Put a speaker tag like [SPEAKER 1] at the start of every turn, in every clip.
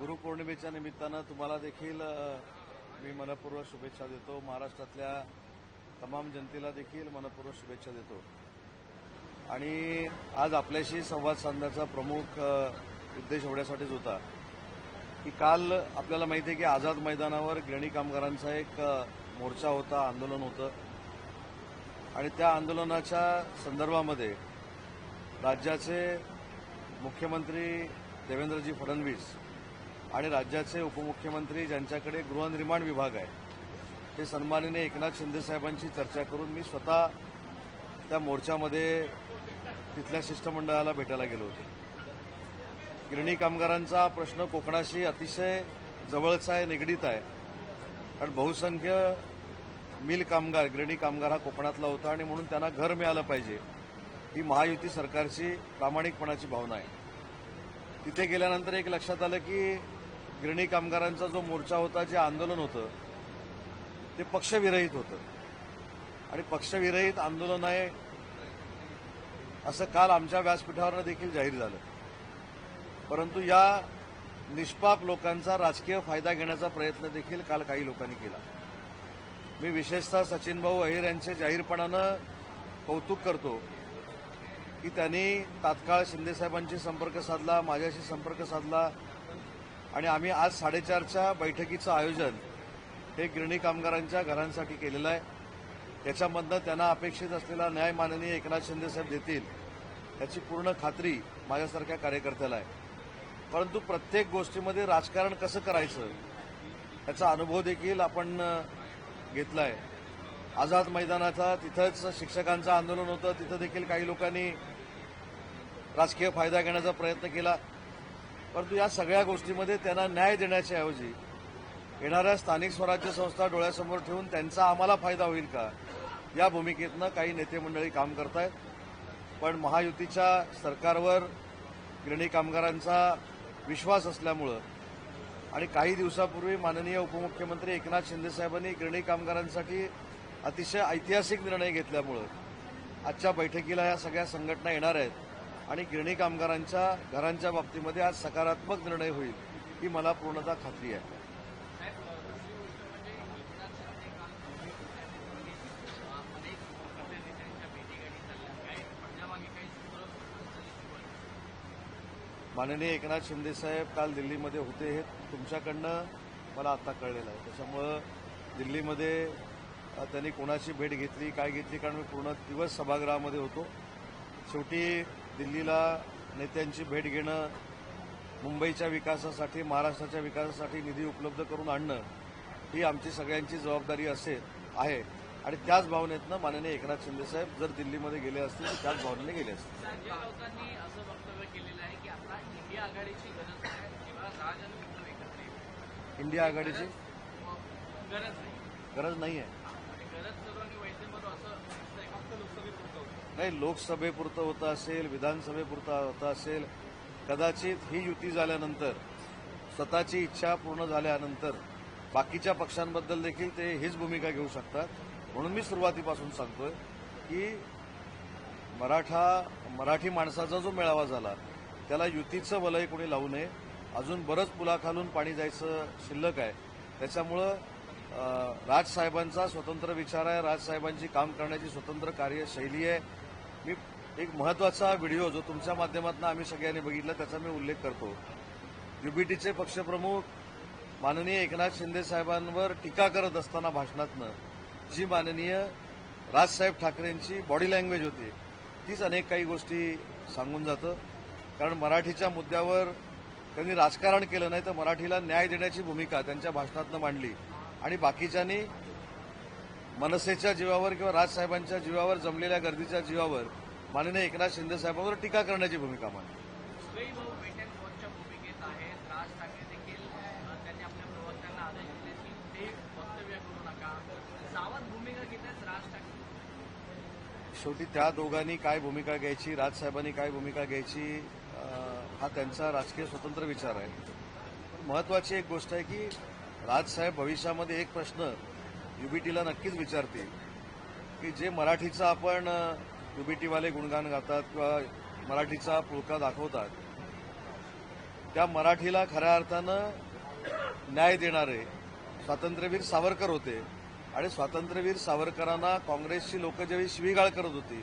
[SPEAKER 1] गुरुपौर्णिमेच्या निमित्तानं तुम्हाला देखील मी मनपूर्वक शुभेच्छा देतो. महाराष्ट्रातल्या तमाम जनतेला देखील मनपूर्वक शुभेच्छा देतो. आणि आज आपल्याशी संवाद साधण्याचा प्रमुख उद्देश एवढ्यासाठीच होता की काल आपल्याला माहिती आहे की आझाद मैदानावर गिरणी कामगारांचा एक मोर्चा होता आंदोलन होतं. आणि त्या आंदोलनाच्या संदर्भामध्ये राज्याचे मुख्यमंत्री देवेंद्रजी फडणवीस आणि राज्याचे उपमुख्यमंत्री ज्यांच्याकडे गृहनिर्माण विभाग आहे ते सन्माननीय एकनाथ शिंदेसाहेबांशी चर्चा करून मी स्वतः त्या मोर्चामध्ये तिथल्या शिष्टमंडळाला भेटायला गेलो होतो. गिरणी कामगारांचा प्रश्न कोकणाशी अतिशय जवळचा आहे निगडीत आहे. कारण बहुसंख्य मिल कामगार गिरणी कामगार हा कोकणातला होता आणि म्हणून त्यांना घर मिळालं पाहिजे ही महायुती सरकारची प्रामाणिकपणाची भावना आहे. तिथे गेल्यानंतर एक लक्षात आलं की गिरणी कामगारांचा जो मोर्चा होता जे आंदोलन होतं ते पक्षविरहित होतं. आणि पक्षविरहित आंदोलन आहे असं काल आमच्या व्यासपीठावर देखील जाहीर झालं. परंतु या निष्पाप लोकांचा राजकीय फायदा घेण्याचा प्रयत्न देखील काल काही लोकांनी केला. मी विशेषतः सचिन भाऊ अहिर यांचे जाहीरपणानं कौतुक करतो की त्यांनी तात्काळ शिंदेसाहेबांशी संपर्क साधला माझ्याशी संपर्क साधला आणि आम्ही आज साडेचारच्या बैठकीचं आयोजन हे गिरणी कामगारांच्या घरांसाठी केलेलं आहे. त्याच्यामधनं त्यांना अपेक्षित असलेला न्याय माननीय एकनाथ शिंदेसाहेब देतील याची पूर्ण खात्री माझ्यासारख्या कार्यकर्त्याला आहे. परंतु प्रत्येक गोष्टीमध्ये राजकारण कसं करायचं याचा अनुभव देखील आपण घेतला घेतलाय. आझाद मैदानाचा तिथंच शिक्षकांचं आंदोलन होतं तिथं देखील काही लोकांनी राजकीय फायदा घेण्याचा प्रयत्न केला. परंतु या सगळ्या गोष्टीमध्ये त्यांना न्याय देण्याच्या ऐवजी येणाऱ्या स्थानिक स्वराज्य संस्था डोळ्यासमोर ठेवून त्यांचा आम्हाला फायदा होईल का? या भूमिकेतनं काही नेते मंडळी काम करतायत. पण महायुतीच्या सरकारवर गिरणी कामगारांचा विश्वास असल्यामुळं आणि काही दिवसापूर्वी माननीय उपमुख्यमंत्री एकनाथ शिंदेसाहेबांनी गिरणी कामगारांसाठी अतिशय ऐतिहासिक निर्णय घेतल्यामुळं आजच्या बैठकीला या सगळ्या संघटना येणार आहेत. आणि गिरणी कामगारांच्या घरांच्या बाबतीमध्ये आज सकारात्मक निर्णय होईल ही मला पूर्णतः खात्री आहे. माननीय एकनाथ शिंदे साहेब काल दिल्लीमध्ये होते हे तुमच्याकडनं मला आता कळलेलं आहे. त्याच्यामुळं दिल्लीमध्ये त्यांनी कोणाची भेट घेतली काय घेतली कारण मी पूर्ण दिवस सभागृहामध्ये होतो. शेवटी दिल्लीला नेत्यांची भेट घेणं मुंबईच्या विकासासाठी महाराष्ट्राच्या विकासासाठी निधी उपलब्ध करून आणणं ही आमची सगळ्यांची जबाबदारी असेल आहे. आणि त्याच भावनेतनं माननीय एकनाथ शिंदे साहेब जर दिल्लीमध्ये गेले असतील तर त्याच भावनेने गेले असतील.
[SPEAKER 2] संजय राऊतांनी असं वक्तव्य केलेलं आहे की आता इंडिया आघाडीची गरज आहे किंवा राज आणि उद्धव एकत्र येतील.
[SPEAKER 1] इंडिया आघाडीची
[SPEAKER 2] मग गरज नाही
[SPEAKER 1] गरज नाही आहे
[SPEAKER 2] आणि गरज सर्व आणि वैद्यमधून असं दिसतंय. फक्त लोकसभेपुरतं होतं.
[SPEAKER 1] नाही लोकसभेपुरतं होतं असेल विधानसभेपुरतं होतं असेल कदाचित ही युती झाल्यानंतर स्वतःची इच्छा पूर्ण झाल्यानंतर बाकीच्या पक्षांबद्दल देखील ते हीच भूमिका घेऊ शकतात. म्हणून मी सुरुवातीपासून सांगतोय की मराठा मराठी माणसाचा जो मेळावा झाला त्याला युतीचं वलय कोणी लावू नये. अजून बरंच पुलाखालून पाणी जायचं शिल्लक आहे. त्याच्यामुळं राजसाहेबांचा स्वतंत्र विचार आहे. राजसाहेबांची काम करण्याची स्वतंत्र कार्यशैली आहे. मी एक महत्त्वाचा व्हिडिओ जो तुमच्या माध्यमातून आम्ही सगळ्यांनी बघितला त्याचा मी उल्लेख करतो. युबीटीचे पक्षप्रमुख माननीय एकनाथ शिंदे साहेबांवर टीका करत असताना भाषणातनं जी माननीय राजसाहेब ठाकरेंची बॉडी लँग्वेज होती तीच अनेक काही गोष्टी सांगून जातं. कारण मराठीच्या मुद्द्यावर त्यांनी राजकारण केलं नाही तर मराठीला न्याय देण्याची भूमिका त्यांच्या भाषणातनं मांडली. आणि बाकीच्यांनी मनसेच्या जीवावर किंवा राजसाहेबांच्या जीवावर जमलेल्या गर्दीच्या जीवावर माननीय एकनाथ शिंदे साहेबांवर टीका करण्याची भूमिका मांडली. शेवटी त्या दोघांनी काय भूमिका घ्यायची राजसाहेबांनी काय भूमिका घ्यायची हा त्यांचा राजकीय स्वतंत्र विचार आहे. पण महत्वाची एक गोष्ट आहे की राजसाहेब भविष्यामध्ये एक प्रश्न युबीटीला नक्कीच विचारतील की जे मराठीचं आपण युबीटीवाले गुणगान गातात किंवा मराठीचा पुळका दाखवतात त्या मराठीला खऱ्या अर्थानं न्याय देणारे स्वातंत्र्यवीर सावरकर होते. आणि स्वातंत्र्यवीर सावरकरांना काँग्रेसची लोक ज्यावेळी शिवीगाळ करत होती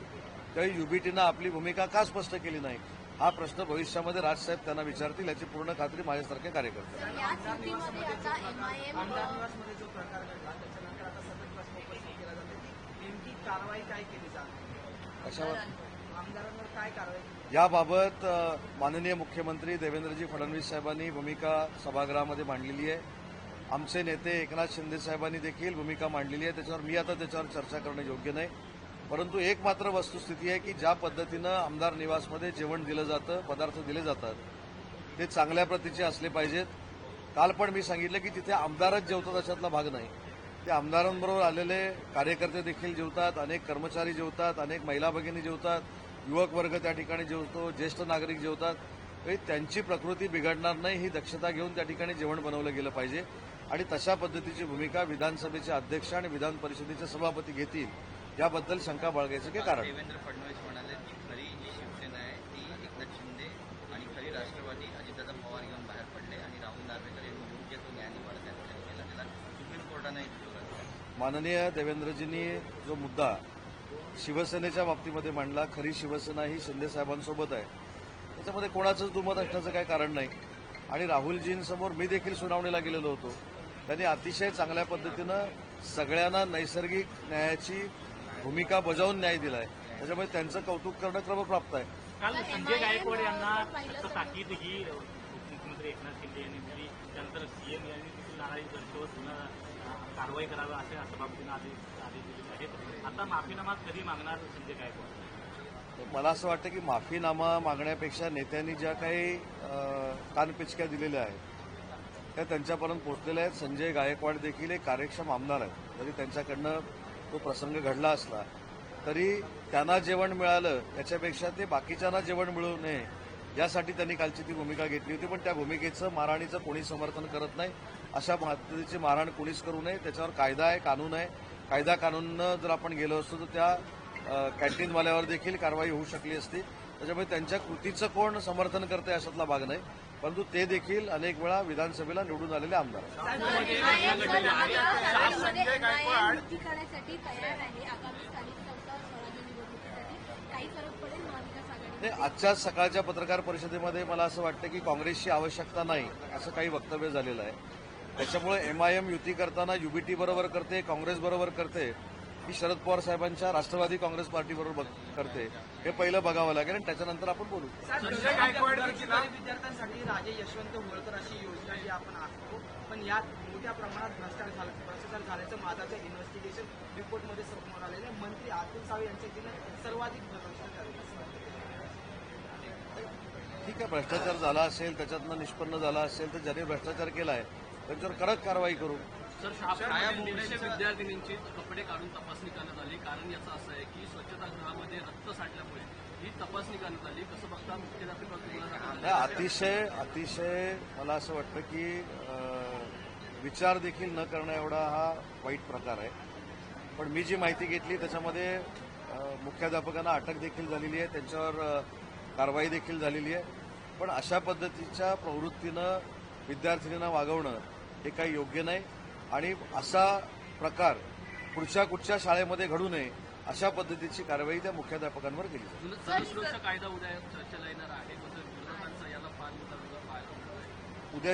[SPEAKER 1] त्यावेळी युबीटीनं आपली भूमिका का स्पष्ट केली नाही? हा प्रश्न भविष्यामध्ये राजसाहेब त्यांना विचारतील याची पूर्ण खात्री माझ्यासारख्या कार्यकर्ते
[SPEAKER 3] तर याच युतीमध्ये आता एमआयएम
[SPEAKER 2] आमदार निवासमध्ये जो प्रकार घडला त्याच्यानंतर आता सतत प्रश्न उपस्थित केला जातो की नेमकी कारवाई काय केली जाते?
[SPEAKER 1] कशावर?
[SPEAKER 2] आमदारांवर काय कारवाई केली?
[SPEAKER 1] याबाबत माननीय मुख्यमंत्री देवेंद्रजी फडणवीस साहेबांनी भूमिका सभागृहामध्ये मांडलेली आहे. आमचे नेते एकनाथ शिंदे साहेबांनी देखील भूमिका मांडलेली आहे. त्याच्यावर मी आता त्याच्यावर चर्चा करणं योग्य नाही. परंतु एक मात्र वस्तुस्थिती आहे की ज्या पद्धतीनं आमदार निवासमध्ये जेवण दिलं जातं पदार्थ दिले जातात ते चांगल्या प्रतीचे असले पाहिजेत. काल पण मी सांगितलं की तिथे आमदारच जेवतात अशातला भाग नाही. ते आमदारांबरोबर आलेले कार्यकर्ते देखील जेवतात अनेक कर्मचारी जेवतात अनेक महिला भगिनी जेवतात युवक वर्ग त्या ठिकाणी जेवतो ज्येष्ठ नागरिक जेवतात. त्यांची प्रकृती बिघडणार नाही ही दक्षता घेऊन त्या ठिकाणी जेवण बनवलं गेलं पाहिजे. आणि तशा पद्धतीची भूमिका विधानसभेचे अध्यक्ष आणि विधान परिषदेचे सभापती घेतील याबद्दल शंका बाळगायचं काही कारण नाही.
[SPEAKER 4] देवेंद्र फडणवीस म्हणाले की खरी जी शिवसेना आहे ती एकनाथ शिंदे आणि खरी राष्ट्रवादी अजितदादा पवार घेऊन बाहेर पडले आणि राहुल नार्वेकर यांनी योग्य तो न्याय निवाडा त्या ठिकाणी केला त्याला सुप्रीम कोर्टानं एक ठेवला
[SPEAKER 1] माननीय देवेंद्रजींनी जो मुद्दा शिवसेनेच्या बाबतीमध्ये मांडला खरी शिवसेना ही शिंदे साहेबांसोबत आहे त्याच्यामध्ये कोणाचंच दुमत असण्याचं काही कारण नाही. आणि राहुलजींसमोर मी देखील सुनावणीला गेलेलो होतो. त्यांनी अतिशय चांगल्या पद्धतीनं सगळ्यांना नैसर्गिक न्यायाची भूमिका बजावून न्याय दिलाय. त्याच्यामुळे त्यांचं कौतुक करणं क्रमप्राप्त आहे.
[SPEAKER 5] काल संजय गायकवाड यांना ताकीद ही अ, उपमुख्यमंत्री एकनाथ शिंदे यांनी दिली. त्यानंतर सीएम यांनी नाराजी दर्शवत कारवाई करावी असे सभापतींना आदेश आदेश दिलेले आहेत. आता माफीनामा कधी मागणार म्हणजे संजय गायकवाड
[SPEAKER 1] मला असं वाटतं की माफीनामा मागण्यापेक्षा नेत्यांनी ज्या काही कानपिचक्या दिलेल्या आहेत त्या त्यांच्यापर्यंत पोहोचलेल्या आहेत. संजय गायकवाड देखील एक कार्यक्षम आमदार आहेत. जरी त्यांच्याकडनं तो प्रसंग घडला असला तरी त्यांना जेवण मिळालं याच्यापेक्षा ते बाकीच्यांना जेवण मिळू नये यासाठी त्यांनी कालची ती भूमिका घेतली होती पण त्या भूमिकेचं मारहाणीचं कोणी समर्थन करत नाही अशा पद्धतीची मारहाण कोणीच करू नये. त्याच्यावर कायदा आहे कानून आहे. कायदा कानूननं जर आपण गेलो असतो तर त्या कॅन्टीनवाल्यावर देखील कारवाई होऊ शकली असती. त्याच्यामुळे त्यांच्या कृतीचं कोण समर्थन करते अशातला भाग नाही. परंतु ते देखील अनेक वेळा विधानसभेला निवडून आलेले आमदार आहेत
[SPEAKER 3] तर MIM जर आता कराडमध्ये MIM युती करण्यासाठी तयार आहे आगामी स्थानिक संस्था स्वराज्य निवडणुकीसाठी काही फरक पडेल महाविकास आघाडी
[SPEAKER 1] नाही आजच्याच सकाळच्या पत्रकार परिषदेमध्ये मला असं वाटतं की काँग्रेसची आवश्यकता नाही असं काही वक्तव्य झालेलं आहे. त्याच्यामुळे एमआयएम युती करताना युबीटी बरोबर करते काँग्रेस बरोबर करते की शरद पवार साहेबांच्या राष्ट्रवादी काँग्रेस पार्टीबरोबर बघ- करते. हे पहिलं बघावं लागेल आणि त्याच्यानंतर आपण बोलू.
[SPEAKER 2] विद्यार्थ्यांसाठी राजे यशवंत होळकर अशी योजना जी आपण आखतो पण यात मोठ्या प्रमाणात भ्रष्टाचार झाला भ्रष्टाचार झाल्याचं माझाच्या इन्व्हेस्टिगेशन रिपोर्टमध्ये समोर आलेलं मंत्री अतुल सावे यांच्या तिने सर्वाधिक भ्रष्टाचार
[SPEAKER 1] आहे. भ्रष्टाचार झाला असेल त्याच्यातनं निष्पन्न झाला असेल तर ज्यांनी भ्रष्टाचार केलाय त्यांच्यावर कडक कारवाई करू.
[SPEAKER 6] सर विद्यार्थिनींची कपडे काढून तपासणी करण्यात आली. कारण याचं असं आहे की स्वच्छतागृहामध्ये रक्त साठल्यामुळे ही तपासणी करण्यात आली. कसं बघता
[SPEAKER 1] नाही, अतिशय अतिशय मला असं वाटतं की विचार देखील न करणं एवढा हा वाईट प्रकार आहे. पण मी जी माहिती घेतली त्याच्यामध्ये मुख्याध्यापकांना अटक देखील झालेली आहे. त्यांच्यावर कारवाई देखील झालेली आहे. पण अशा पद्धतीच्या प्रवृत्तीनं विद्यार्थिनींना वागवणं हे काही योग्य नाही. आणि असा प्रकार पुढच्या कुठच्या शाळेमध्ये घडू नये अशा पद्धतीची कारवाई त्या मुख्याध्यापकांवर केली
[SPEAKER 6] कायदा उद्या चर्चेला येणार आहे.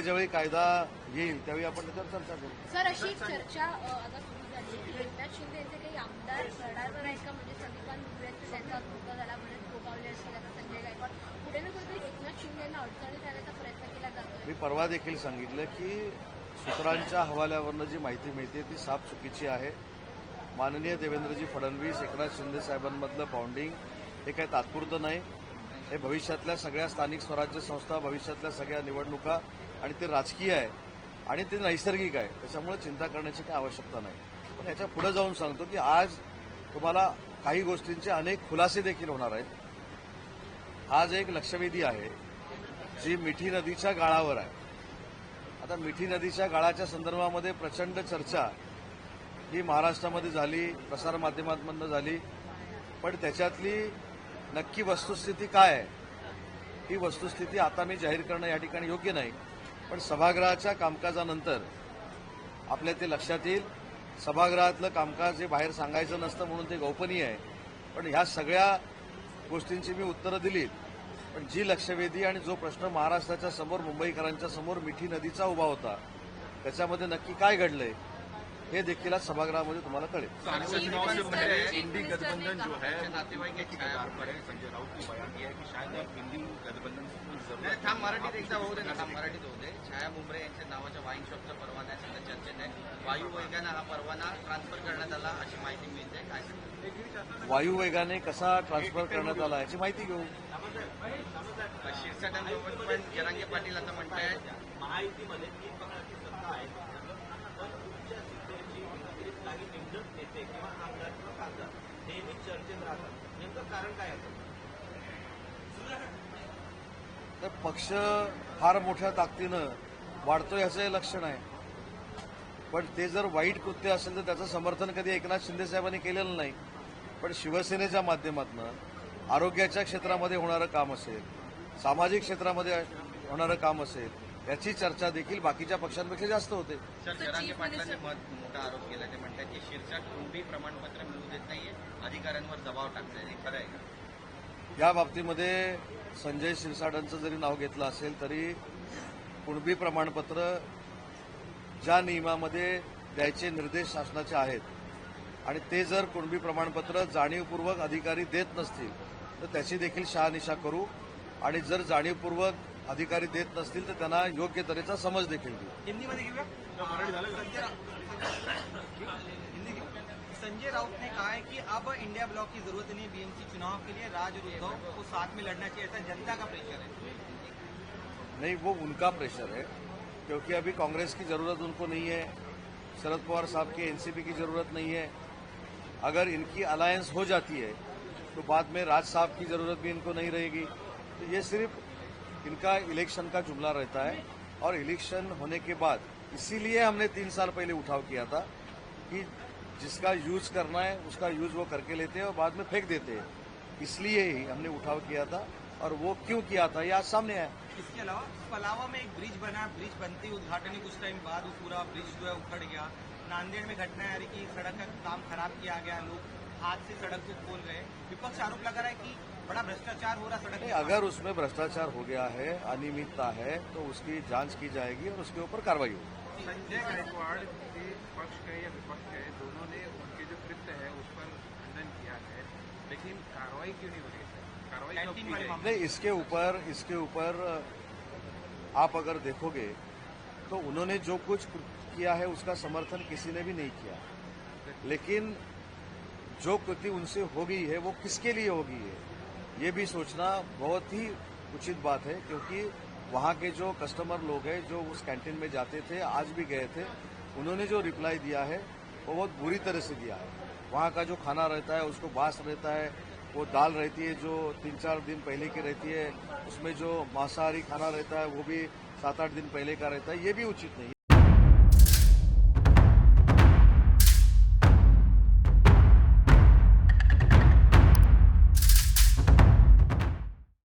[SPEAKER 1] ज्यावेळी कायदा येईल त्यावेळी आपण त्याच्यावर चर्चा करू.
[SPEAKER 3] सर अशी चर्चा अ, आता सुरू झाली आहे. की एकनाथ शिंदे यांचे काही आमदार रडारवर आहेत का? म्हणजे संदीपान दुबे असते त्यांचा मुद्दा झाला म्हणत गोगावले असतील आता संजय गायकवाड.
[SPEAKER 1] मी परवा देखील सांगितलं की सूत्रांच्या हवाल्यावरनं जी माहिती मिळते ती साफ चुकीची आहे. माननीय देवेंद्रजी फडणवीस एकनाथ शिंदे साहेबांमधलं बाँडिंग हे काही तात्पुरतं नाही. हे भविष्यातल्या सगळ्या स्थानिक स्वराज्य संस्था भविष्यातल्या सगळ्या निवडणुका आणि ते राजकीय आहे आणि ते नैसर्गिक आहे. त्याच्यामुळे चिंता करण्याची काही आवश्यकता नाही. पण याच्यापुढे जाऊन सांगतो की आज तुम्हाला काही गोष्टींचे अनेक खुलासे देखील होणार आहेत. आज एक लक्षवेधी आहे जी मिठी नदीच्या गाळावर आहे. आता मिठी नदीच्या गाळाच्या संदर्भामध्ये प्रचंड चर्चा ही महाराष्ट्रामध्ये झाली प्रसारमाध्यमांमधनं झाली. पण त्याच्यातली नक्की वस्तुस्थिती काय आहे? ही वस्तुस्थिती आता मी जाहीर करणं या ठिकाणी योग्य नाही. पण सभागृहाच्या कामकाजानंतर आपल्या ते लक्षात येईल. सभागृहातलं कामकाज हे बाहेर सांगायचं नसतं म्हणून ते गोपनीय आहे. पण ह्या सगळ्या गोष्टींची मी उत्तरं दिलीत. पण जी लक्षवेधी आणि जो प्रश्न महाराष्ट्राच्या समोर मुंबईकरांच्या समोर मिठी नदीचा उभा होता त्याच्यामध्ये नक्की काय घडलंय हे देखील आज सभागृहामध्ये तुम्हाला कळेल.
[SPEAKER 4] इंडी गठबंधन जो है नातेवाईक पर है संजय राउत बयान है कि शायद गठबंधन थांब मराठीत एकदा होऊ दे ना थांब मराठीत होऊ दे. छाया मुंबरे यांच्या नावाच्या वाईन शॉपचा परवाना सध्या चर्चेत आहे. वायू वेगानं हा परवाना ट्रान्सफर करण्यात आला अशी माहिती मिळते. काय वायू
[SPEAKER 1] वेगाने कसा ट्रान्सफर करण्यात आला याची माहिती घेऊ.
[SPEAKER 4] शिरसाटांसोबत पण जरांगे पाटील आता म्हणतायत
[SPEAKER 5] महायुतीमध्ये तीन पक्षाची सत्ता आहे पण तुमच्या काही निवडक नेते किंवा आमदार किंवा खासदार नेहमी चर्चेत राहतात नेमकं कारण काय असेल
[SPEAKER 1] तर पक्ष फार मोठ्या ताकदीनं वाढतोय याचं लक्षण आहे. पण ते जर वाईट कृत्य असेल तर त्याचं समर्थन कधी एकनाथ शिंदे साहेबांनी केलेलं नाही. पण शिवसेनेच्या माध्यमातून आरोग्याच्या क्षेत्रामध्ये होणारं काम असेल सामाजिक क्षेत्रामध्ये होणारं काम असेल याची चर्चा देखील बाकीच्या पक्षांपेक्षा जास्त होते.
[SPEAKER 4] सर जरांगे पाटलांनी मत मोठा आरोप केला ते म्हणतात की शिरसाट कुणबी प्रमाणपत्र मिळू देत नाहीये अधिकाऱ्यांवर दबाव टाकताय हे खरं आहे का?
[SPEAKER 1] या बाबतीमध्ये संजय शिरसाटांचं जरी नाव घेतलं असेल तरी कुणबी प्रमाणपत्र ज्या नियमामध्ये द्यायचे निर्देश शासनाचे आहेत आणि ते जर कुणबी प्रमाणपत्र जाणीवपूर्वक अधिकारी देत नसतील तर त्याची देखील शहानिशा करू. आणि जर जाणीवपूर्वक अधिकारी देत नसतील तर त्यांना योग्य तऱ्हेचा समज देखील देऊ.
[SPEAKER 2] संजय हिंदी घेऊ. संजय राउत ने कहा है कि अब इंडिया ब्लॉक की जरूरत नहीं बीएमसी चुनाव के लिए राज और उद्धव को साथ में लड़ना चाहिए ऐसा जनता का प्रेशर है।
[SPEAKER 1] नहीं वो उनका प्रेशर है क्योंकि अभी कांग्रेस की जरूरत उनको नहीं है शरद पवार साहब की एनसीपी की जरूरत नहीं है अगर इनकी अलायंस हो जाती है तो बाद में राज साहब की ज़रूरत भी इनको नहीं रहेगी। तो ये सिर्फ़ इनका इलेक्शन का जुमला रहता है और इलेक्शन होने के बाद, इसीलिए हमने तीन साल पहले उठाव किया था कि जिसका यूज़ करना है, उसका यूज़ वो करके लेते हैं और बाद में फेंक देते हैं। इसलिए ही हमने उठाव किया था और वो क्यों किया था, ये आज सामने आया।
[SPEAKER 2] इसके अलावा पलावा में एक ब्रिज बना ब्रिज बनते उद्घाटन कुछ टाइम बाद वो पूरा ब्रिज जो है, उखड़ गया। नांदेड़ में घटना आ रही कि सड़क का काम खराब किया गया लोग हाथ से सड़क को खोल रहे विपक्ष आरोप लगा रहा है कि बड़ा भ्रष्टाचार हो रहा सड़क
[SPEAKER 1] अगर उसमें भ्रष्टाचार हो गया है अनियमितता है तो उसकी जाँच की जाएगी और उसके ऊपर कार्रवाई होगी।
[SPEAKER 7] संजय गायकवाड़ के पक्ष के या विपक्ष के दोनों ने उनके जो कृत्य है उस पर खंडन किया है लेकिन कार्रवाई क्यों नहीं हो रही कार्रवाई
[SPEAKER 1] नहीं इसके ऊपर इसके ऊपर आप अगर देखोगे तो उन्होंने जो कुछ किया है, उसका समर्थन किसी ने भी नहीं किया। लेकिन जो कृति उनसे हो गई है, वो किसके लिए हो गई है, ये भी सोचना बहुत ही उचित बात है, क्योंकि वहाँ के जो कस्टमर लोग हैं, जो उस कैंटीन में जाते थे, आज भी गए थे, उन्होंने जो रिप्लाई दिया है, वो बहुत बुरी तरह से दिया है। वहाँ का जो खाना रहता है, उसको बास रहता है, वो दाल रहती है, जो तीन चार दिन पहले की रहती है, उसमें जो मांसाहारी खाना रहता है, वो भी सात आठ दिन पहले का रहता है, ये भी उचित नहीं